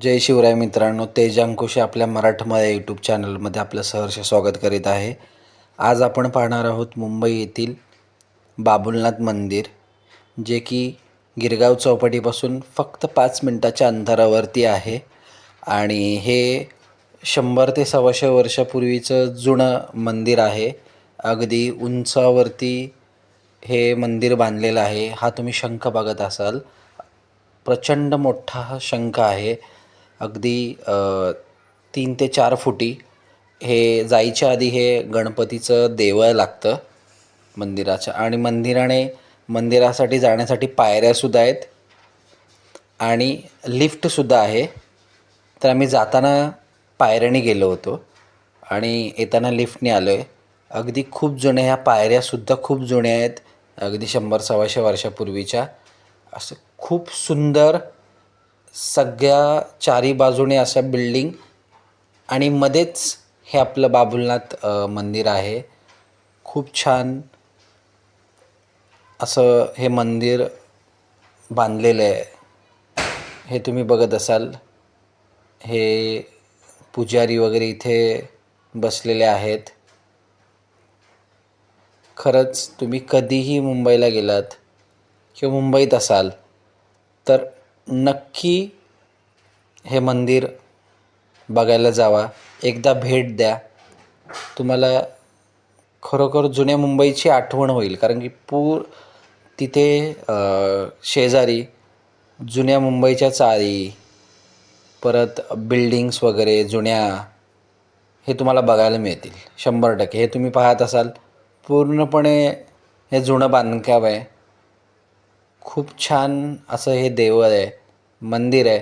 जय शिवराय मित्रांनो तेजांकुश आपल्या मराठमळ्या यूट्यूब चॅनलमध्ये आपलं सहर्ष स्वागत करीत आहे. आज आपण पाहणार आहोत मुंबई येथील बाबुलनाथ मंदिर जे की गिरगाव चौपाटीपासून फक्त पाच मिनटाच्या अंतरावरती आहे. आणि हे शंभर ते सव्वाशे वर्षापूर्वीचं जुनं मंदिर आहे. अगदी उंचावरती हे मंदिर बांधलेलं आहे. हा तुम्ही शंख बघत असाल. प्रचंड मोठा हा शंख आहे. अगदी तीन ते चार फुटी हे जायच्या आधी हे गणपतीचं देवळ लागतं मंदिराच्या आणि मंदिराने मंदिरासाठी जाण्यासाठी पायऱ्यासुद्धा आहेत आणि लिफ्टसुद्धा आहे. तर आम्ही जाताना पायऱ्याने गेलो होतो आणि येताना लिफ्टने आलो आहे अगदी खूप जुन्या ह्या पायऱ्यासुद्धा खूप जुन्या आहेत अगदी शंभर सव्वाशे वर्षापूर्वीच्या. असं खूप सुंदर सगळ्या चारी बाजूने अशा बिल्डिंग आणि मध्येच हे आपलं बाबुलनाथ मंदिर आहे. खूप छान असं हे मंदिर बांधलेलं आहे. हे तुम्ही बघत असाल. हे पुजारी वगैरे इथे बसलेले आहेत. खरंच तुम्ही कधीही मुंबईला गेलात किंवा मुंबईत असाल तर नक्की हे मंदिर बघायला जावा. एकदा भेट द्या. तुम्हाला खरोखर जुन्या मुंबईची आठवण होईल. कारण की पूर तिथे शेजारी जुन्या मुंबईच्या चाळी परत बिल्डिंग्स वगैरे जुन्या हे तुम्हाला बघायला मिळतील. शंभर टक्के. हे तुम्ही पाहत असाल. पूर्णपणे हे जुनं बांधकाम आहे. खूप छान असं हे देवळ आहे मंदिर आहे.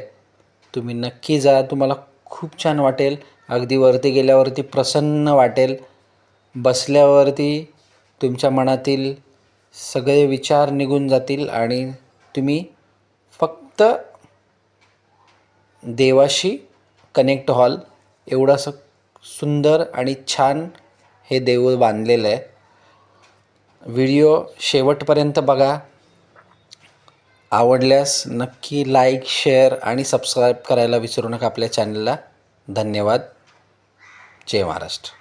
तुम्ही नक्की जा तुम्हाला खूप छान वाटेल. अगदी वरती गेल्यावरती प्रसन्न वाटेल. बसल्यावरती तुमच्या मनातील सगळे विचार निघून जातील आणि तुम्ही फक्त देवाशी कनेक्ट व्हाल. एवढं असं सुंदर आणि छान हे देऊळ बांधलेलं आहे. व्हिडिओ शेवटपर्यंत बघा. आवडल्यास नक्की लाईक शेअर आणि सबस्क्राईब करायला विसरू नका आपल्या चॅनलला धन्यवाद. जय महाराष्ट्र.